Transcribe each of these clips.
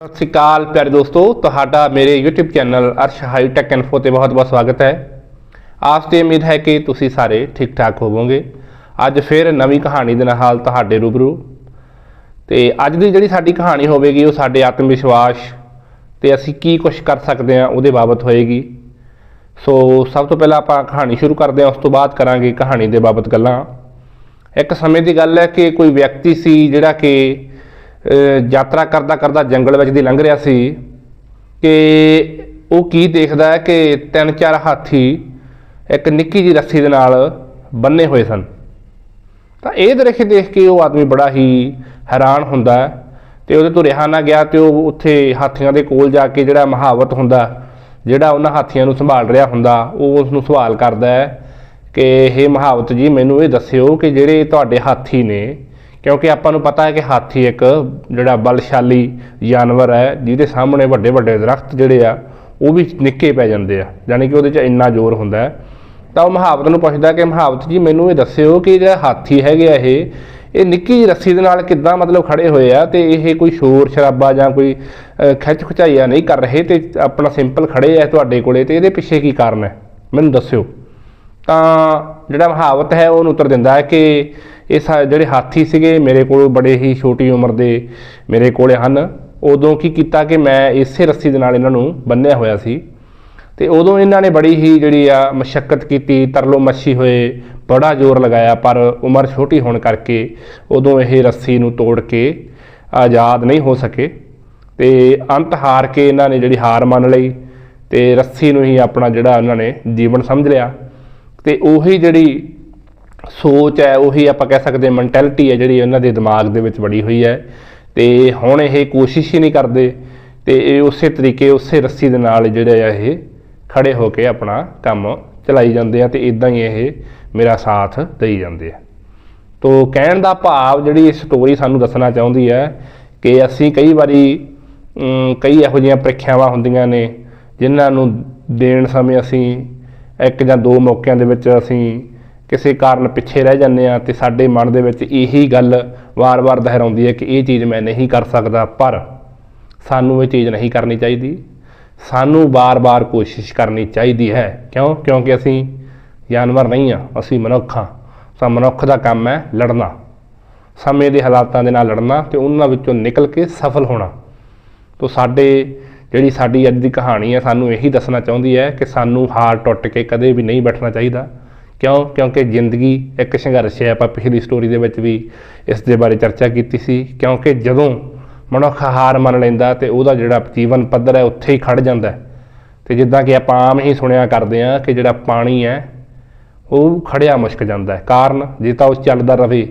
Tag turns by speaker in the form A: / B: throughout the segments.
A: ਸਤਿ ਸ਼੍ਰੀ ਅਕਾਲ ਪਿਆਰੇ ਦੋਸਤੋ, ਤੁਹਾਡਾ ਮੇਰੇ YouTube channel Arsh high tech info ਤੇ ਬਹੁਤ-ਬਹੁਤ ਸਵਾਗਤ ਹੈ। ਆਸ ਤੇ ਉਮੀਦ ਹੈ ਕਿ ਤੁਸੀਂ ਸਾਰੇ ਠੀਕ ਠਾਕ ਹੋਵੋਗੇ। ਅੱਜ ਫਿਰ ਨਵੀਂ ਕਹਾਣੀ ਦੇ ਨਾਲ ਤੁਹਾਡੇ ਰੂਬਰੂ। ਤੇ ਅੱਜ ਦੀ ਜਿਹੜੀ ਸਾਡੀ ਕਹਾਣੀ ਹੋਵੇਗੀ, ਉਹ ਸਾਡੇ ਆਤਮ ਵਿਸ਼ਵਾਸ ਤੇ ਅਸੀਂ ਕੀ ਕੁਝ ਕਰ ਸਕਦੇ ਹਾਂ, ਉਹਦੇ ਬਾਬਤ ਹੋਏਗੀ। ਸੋ ਸਭ ਤੋਂ ਪਹਿਲਾਂ ਆਪਾਂ ਕਹਾਣੀ ਸ਼ੁਰੂ ਕਰਦੇ ਹਾਂ, ਉਸ ਤੋਂ ਬਾਅਦ ਕਰਾਂਗੇ ਕਹਾਣੀ ਦੇ ਬਾਬਤ ਗੱਲਾਂ। ਇੱਕ ਸਮੇਂ ਦੀ ਗੱਲ ਹੈ ਕਿ ਕੋਈ ਵਿਅਕਤੀ ਸੀ ਜਿਹੜਾ ਕਿ ਯਾਤਰਾ ਕਰਦਾ ਕਰਦਾ ਜੰਗਲ ਵਿੱਚ ਦੀ ਲੰਘ ਰਿਹਾ ਸੀ ਕਿ ਉਹ ਕੀ ਦੇਖਦਾ ਹੈ ਕਿ ਤਿੰਨ ਚਾਰ ਹਾਥੀ ਇੱਕ ਨਿੱਕੀ ਜਿਹੀ ਰੱਸੀ ਦੇ ਨਾਲ ਬੰਨੇ ਹੋਏ ਸਨ। ਤਾਂ ਇਹ ਦ੍ਰਿਸ਼ ਦੇਖ ਕੇ ਉਹ ਆਦਮੀ ਬੜਾ ਹੀ ਹੈਰਾਨ ਹੁੰਦਾ ਹੈ ਤੇ ਉਹਦੇ ਤੋਂ ਰਿਹਾ ਨਾ ਗਿਆ ਤੇ ਉਹ ਉੱਥੇ ਹਾਥੀਆਂ ਦੇ ਕੋਲ ਜਾ ਕੇ ਜਿਹੜਾ ਮਹਾਵਤ ਹੁੰਦਾ, ਜਿਹੜਾ ਉਹਨਾਂ ਹਾਥੀਆਂ ਨੂੰ ਸੰਭਾਲ ਰਿਹਾ ਹੁੰਦਾ, ਉਹ ਉਸ ਨੂੰ ਸਵਾਲ ਕਰਦਾ ਹੈ ਕਿ ਇਹ ਮਹਾਵਤ ਜੀ, ਮੈਨੂੰ ਇਹ ਦੱਸਿਓ ਕਿ ਜਿਹੜੇ ਤੁਹਾਡੇ ਹਾਥੀ ਨੇ ਕਿਉਂਕਿ ਆਪਾਂ ਨੂੰ ਪਤਾ ਹੈ ਕਿ ਹਾਥੀ ਇੱਕ ਜਿਹੜਾ ਬਲਸ਼ਾਲੀ ਜਾਨਵਰ ਹੈ, ਜਿਹਦੇ ਸਾਹਮਣੇ ਵੱਡੇ ਵੱਡੇ ਦਰਖਤ ਜਿਹੜੇ ਆ, ਉਹ ਵੀ ਨਿੱਕੇ ਪੈ ਜਾਂਦੇ ਆ। ਯਾਨੀ ਕਿ ਉਹਦੇ 'ਚ ਇੰਨਾ ਜ਼ੋਰ ਹੁੰਦਾ ਹੈ। ਤਾਂ ਉਹ ਮਹਾਵਤ ਨੂੰ ਪੁੱਛਦਾ ਕਿ ਮਹਾਵਤ ਜੀ, ਮੈਨੂੰ ਇਹ ਦੱਸਿਓ ਕਿ ਜਿਹੜਾ ਹਾਥੀ ਹੈਗੇ ਆ ਇਹ ਇਹ ਨਿੱਕੀ ਜਿਹੀ ਰੱਸੀ ਦੇ ਨਾਲ ਕਿੱਦਾਂ ਮਤਲਬ ਖੜੇ ਹੋਏ ਆ ਤੇ ਇਹ ਕੋਈ ਸ਼ੋਰ ਸ਼ਰਾਬਾ ਜਾਂ ਕੋਈ ਖਿੱਚ ਖੁਚਾਈਆ ਨਹੀਂ ਕਰ ਰਹੇ ਤੇ ਆਪਣਾ ਸਿੰਪਲ ਖੜੇ ਆ ਤੁਹਾਡੇ ਕੋਲੇ ਤੇ ਇਹਦੇ ਪਿੱਛੇ ਕੀ ਕਾਰਨ ਹੈ? ਮੈਨੂੰ ਦੱਸਿਓ। ਤਾਂ ਜਿਹੜਾ ਮਹਾਵਤ ਹੈ, ਉਹਨੂੰ ਉੱਤਰ ਦਿੰਦਾ ਹੈ ਕਿ ਇਹ ਸਾ- ਜਿਹੜੇ ਹਾਥੀ ਸੀਗੇ, ਮੇਰੇ ਕੋਲ ਬੜੇ ਹੀ ਛੋਟੀ ਉਮਰ ਦੇ ਮੇਰੇ ਕੋਲੇ ਹਨ। ਉਦੋਂ ਕੀ ਕੀਤਾ ਕਿ ਮੈਂ ਇਸੇ ਰੱਸੀ ਦੇ ਨਾਲ ਇਹਨਾਂ ਨੂੰ ਬੰਨਿਆ ਹੋਇਆ ਸੀ। ਤੇ ਉਦੋਂ ਇਹਨਾਂ ਨੇ ਬੜੀ ਹੀ ਜਿਹੜੀ ਆ ਮਸ਼ੱਕਤ ਕੀਤੀ, ਤਰਲੋ ਮੱਛੀ ਹੋਏ, ਬੜਾ ਜ਼ੋਰ ਲਗਾਇਆ, ਪਰ ਉਮਰ ਛੋਟੀ ਹੋਣ ਕਰਕੇ ਉਦੋਂ ਇਹ ਰੱਸੀ ਨੂੰ ਤੋੜ ਕੇ ਆਜ਼ਾਦ ਨਹੀਂ ਹੋ ਸਕੇ। ਤੇ ਅੰਤ ਹਾਰ ਕੇ ਇਹਨਾਂ ਨੇ ਜਿਹੜੀ ਹਾਰ ਮੰਨ ਲਈ ਤੇ ਰੱਸੀ ਨੂੰ ਹੀ ਆਪਣਾ ਜਿਹੜਾ ਉਹਨਾਂ ਨੇ ਜੀਵਨ ਸਮਝ ਲਿਆ। ਤੇ ਉਹੀ ਜਿਹੜੀ ਸੋਚ ਹੈ, ਉਹੀ ਆਪਾਂ ਕਹਿ ਸਕਦੇ ਮੈਂਟੈਲਿਟੀ ਹੈ ਜਿਹੜੀ ਉਹਨਾਂ ਦੇ ਦਿਮਾਗ ਦੇ ਵਿੱਚ ਬੜੀ ਹੋਈ ਹੈ। ਤੇ ਹੁਣ ਇਹ ਕੋਸ਼ਿਸ਼ ਹੀ ਨਹੀਂ ਕਰਦੇ ਤੇ ਇਹ ਉਸੇ ਤਰੀਕੇ, ਉਸੇ ਰੱਸੀ ਦੇ ਨਾਲ ਜਿਹੜੇ ਆ ਇਹ ਖੜੇ ਹੋ ਕੇ ਆਪਣਾ ਕੰਮ ਚਲਾਈ ਜਾਂਦੇ ਆ ਤੇ ਇਦਾਂ ਹੀ ਇਹ ਮੇਰਾ ਸਾਥ ਦੇਈ ਜਾਂਦੇ ਆ। ਤੋ ਕਹਿਣ ਦਾ ਭਾਵ ਜਿਹੜੀ ਇਹ ਸਟੋਰੀ ਸਾਨੂੰ ਦੱਸਣਾ ਚਾਹੁੰਦੀ ਹੈ ਕਿ ਅਸੀਂ ਕਈ ਵਾਰੀ ਕਈ ਇਹੋ ਜਿਹੀਆਂ ਪ੍ਰੀਖਿਆਵਾਂ ਹੁੰਦੀਆਂ ਨੇ, ਜਿਨ੍ਹਾਂ ਨੂੰ ਦੇਣ ਸਮੇਂ ਅਸੀਂ ਇੱਕ ਜਾਂ ਦੋ ਮੌਕਿਆਂ ਦੇ ਵਿੱਚ ਅਸੀਂ ਕਿਸੇ ਕਾਰਨ ਪਿੱਛੇ ਰਹਿ ਜਾਂਦੇ ਆ ਤੇ ਸਾਡੇ ਮਨ ਦੇ ਵਿੱਚ ਇਹੀ ਗੱਲ ਵਾਰ-ਵਾਰ ਦੁਹਰਾਉਂਦੀ ਹੈ ਕਿ ਇਹ ਚੀਜ਼ ਮੈਂ ਨਹੀਂ ਕਰ ਸਕਦਾ, ਪਰ ਸਾਨੂੰ ਇਹ ਚੀਜ਼ ਨਹੀਂ ਕਰਨੀ ਚਾਹੀਦੀ। ਸਾਨੂੰ ਬਾਰ-ਬਾਰ ਕੋਸ਼ਿਸ਼ ਕਰਨੀ ਚਾਹੀਦੀ ਹੈ। ਕਿਉਂ? ਕਿਉਂਕਿ ਅਸੀਂ ਜਾਨਵਰ ਨਹੀਂ ਆ ਅਸੀਂ ਮਨੁੱਖ ਹਾਂ। ਤਾਂ ਮਨੁੱਖ ਦਾ ਕੰਮ ਹੈ ਲੜਨਾ। ਸਮੇਂ ਦੇ ਹਾਲਾਤਾਂ ਦੇ ਨਾਲ ਲੜਨਾ ਤੇ ਉਹਨਾਂ ਵਿੱਚੋਂ ਨਿਕਲ ਕੇ ਸਫਲ ਹੋਣਾ। ਤੋ ਸਾਡੇ, ਜਿਹੜੀ ਸਾਡੀ ਅੱਜ ਦੀ ਕਹਾਣੀ ਹੈ, ਸਾਨੂੰ ਇਹੀ ਦੱਸਣਾ ਚਾਹੁੰਦੀ ਹੈ ਕਿ ਸਾਨੂੰ ਹਾਰ ਟੁੱਟ ਕੇ ਕਦੇ ਵੀ ਨਹੀਂ ਬੈਠਣਾ ਚਾਹੀਦਾ। ਕਿਉਂ? ਕਿਉਂਕਿ ਜ਼ਿੰਦਗੀ ਇੱਕ ਸੰਘਰਸ਼ ਹੈ। ਆਪਾਂ ਪਿਛਲੀ ਸਟੋਰੀ ਦੇ ਵਿੱਚ ਵੀ ਇਸ ਦੇ ਬਾਰੇ ਚਰਚਾ ਕੀਤੀ ਸੀ। ਕਿਉਂਕਿ ਜਦੋਂ ਮਨੁੱਖ ਹਾਰ ਮੰਨ ਲੈਂਦਾ ਤੇ ਉਹਦਾ ਜਿਹੜਾ ਜੀਵਨ ਪੱਧਰ ਹੈ, ਉੱਥੇ ਹੀ ਖੜ ਜਾਂਦਾ ਹੈ। ਤੇ ਜਿੱਦਾਂ ਕਿ ਆਪਾਂ ਆਮ ਹੀ ਸੁਣਿਆ ਕਰਦੇ ਆ ਕਿ ਜਿਹੜਾ ਪਾਣੀ ਹੈ, ਉਹ ਖੜਿਆ ਮੁਸ਼ਕ ਜਾਂਦਾ ਹੈ। ਕਾਰਨ, ਜੇ ਤਾਂ ਉਹ ਚੱਲਦਾ ਰਹੇ,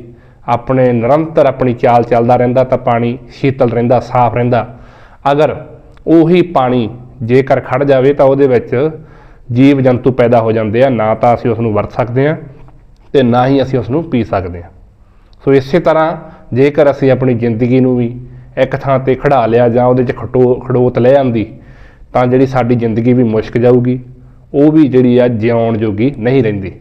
A: ਆਪਣੇ ਨਿਰੰਤਰ ਆਪਣੀ ਚਾਲ ਚੱਲਦਾ ਰਹਿੰਦਾ ਤਾਂ ਪਾਣੀ ਸ਼ੀਤਲ ਰਹਿੰਦਾ, ਸਾਫ਼ ਰਹਿੰਦਾ। ਅਗਰ ਉਹੀ ਪਾਣੀ ਜੇਕਰ ਖੜ ਜਾਵੇ ਤਾਂ ਉਹਦੇ ਵਿੱਚ ਜੀਵ ਜੰਤੂ ਪੈਦਾ ਹੋ ਜਾਂਦੇ ਆ, ਨਾ ਤਾਂ ਅਸੀਂ ਉਸ ਨੂੰ ਵਰਤ ਸਕਦੇ ਆ ਤੇ ਨਾ ਹੀ ਅਸੀਂ ਉਸ ਨੂੰ ਪੀ ਸਕਦੇ ਆ। ਸੋ ਇਸੇ ਤਰ੍ਹਾਂ ਜੇਕਰ ਅਸੀਂ ਆਪਣੀ ਜ਼ਿੰਦਗੀ ਨੂੰ ਵੀ ਇੱਕ ਥਾਂ ਤੇ ਖੜਾ ਲਿਆ ਜਾਂ ਉਹਦੇ 'ਚ ਖਟੋ, ਖੜੋਤ ਲੈ ਆਂਦੀ, ਤਾਂ ਜਿਹੜੀ ਸਾਡੀ ਜ਼ਿੰਦਗੀ ਵੀ ਮੁਸ਼ਕ ਜਾਊਗੀ, ਉਹ ਵੀ ਜਿਹੜੀ ਆ ਜਿਉਣ ਜੋਗੀ ਨਹੀਂ ਰਹਿੰਦੀ।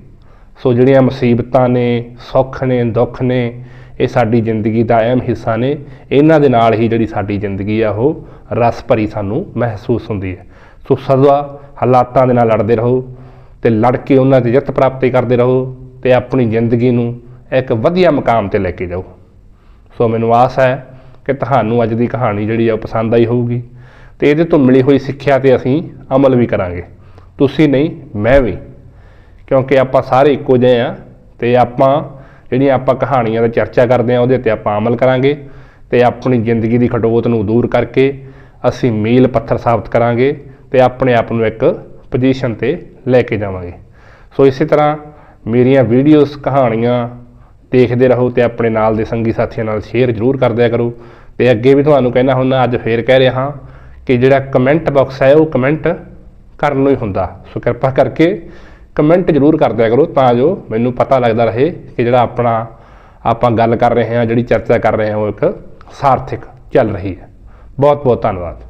A: ਸੋ ਜਿਹੜੀਆਂ ਮੁਸੀਬਤਾਂ ਨੇ, ਸੁੱਖ ਨੇ, ਦੁੱਖ ਨੇ, ਇਹ ਸਾਡੀ ਜ਼ਿੰਦਗੀ ਦਾ ਅਹਿਮ ਹਿੱਸਾ ਨੇ, ਇਹਨਾਂ ਦੇ ਨਾਲ ਹੀ ਜਿਹੜੀ ਸਾਡੀ ਜ਼ਿੰਦਗੀ ਆ, ਉਹ ਰਸ ਭਰੀ ਸਾਨੂੰ ਮਹਿਸੂਸ ਹੁੰਦੀ ਹੈ। ਸੋ ਸਦਾ ਹਾਲਾਤਾਂ ਦੇ ਨਾਲ ਲੜਦੇ ਰਹੋ ਤੇ ਲੜ ਕੇ ਉਹਨਾਂ ਤੇ ਜਿੱਤ ਪ੍ਰਾਪਤੀ ਕਰਦੇ ਰਹੋ ਤੇ ਆਪਣੀ ਜ਼ਿੰਦਗੀ ਨੂੰ ਇੱਕ ਵਧੀਆ ਮਕਾਮ ਤੇ ਲੈ ਕੇ ਜਾਓ। ਸੋ ਮੈਨੂੰ ਆਸ ਹੈ ਕਿ ਤੁਹਾਨੂੰ ਅੱਜ ਦੀ ਕਹਾਣੀ ਜਿਹੜੀ ਆ ਉਹ ਪਸੰਦ ਆਈ ਹੋਊਗੀ ਤੇ ਇਹਦੇ ਤੋਂ ਮਿਲੀ ਹੋਈ ਸਿੱਖਿਆ ਤੇ ਅਸੀਂ ਅਮਲ ਵੀ ਕਰਾਂਗੇ। ਤੁਸੀਂ ਨਹੀਂ, ਮੈਂ ਵੀ। ਕਿਉਂਕਿ ਆਪਾਂ ਸਾਰੇ ਇੱਕੋ ਜਿਹੇ ਆ ਤੇ ਆਪਾਂ ਜਿਹੜੀਆਂ ਆਪਾਂ ਕਹਾਣੀਆਂ ਦਾ ਚਰਚਾ ਕਰਦੇ ਆ ਉਹਦੇ ਤੇ ਆਪਾਂ ਅਮਲ ਕਰਾਂਗੇ ਤੇ ਆਪਣੀ ਜ਼ਿੰਦਗੀ ਦੀ ਖਟੋਤ ਨੂੰ ਦੂਰ ਕਰਕੇ ਅਸੀਂ ਮੀਲ ਪੱਥਰ ਸਾਬਤ ਕਰਾਂਗੇ ਤੇ ਆਪਣੇ ਆਪ ਨੂੰ ਇੱਕ ਪੋਜੀਸ਼ਨ ਤੇ ਲੈ ਕੇ ਜਾਵਾਂਗੇ। ਸੋ ਇਸੇ ਤਰ੍ਹਾਂ ਮੇਰੀਆਂ ਵੀਡੀਓਜ਼ ਕਹਾਣੀਆਂ ਦੇਖਦੇ ਰਹੋ ਤੇ ਆਪਣੇ ਨਾਲ ਦੇ ਸੰਗੀ ਸਾਥੀਆਂ ਨਾਲ ਸ਼ੇਅਰ ਜ਼ਰੂਰ ਕਰਦਿਆ ਕਰੋ। ਤੇ ਅੱਗੇ ਵੀ ਤੁਹਾਨੂੰ ਕਹਿਣਾ ਹੁੰਦਾ, ਅੱਜ ਫੇਰ ਕਹਿ ਰਿਹਾ ਹਾਂ ਕਿ ਜਿਹੜਾ ਕਮੈਂਟ ਬਾਕਸ ਹੈ ਉਹ ਕਮੈਂਟ ਕਰਨ ਨੂੰ ਹੀ ਹੁੰਦਾ। ਸੋ ਕਿਰਪਾ ਕਰਕੇ ਕਮੈਂਟ ਜ਼ਰੂਰ ਕਰਦਿਆ ਕਰੋ ਤਾਂ ਜੋ ਮੈਨੂੰ ਪਤਾ ਲੱਗਦਾ ਰਹੇ ਕਿ ਜਿਹੜਾ ਆਪਣਾ ਆਪਾਂ ਗੱਲ ਕਰ ਰਹੇ ਹਾਂ, ਜਿਹੜੀ ਚਰਚਾ ਕਰ ਰਹੇ ਹਾਂ, ਉਹ ਇੱਕ ਸਾਰਥਿਕ ਚੱਲ ਰਹੀ ਹੈ। ਬਹੁਤ ਬਹੁਤ ਧੰਨਵਾਦ।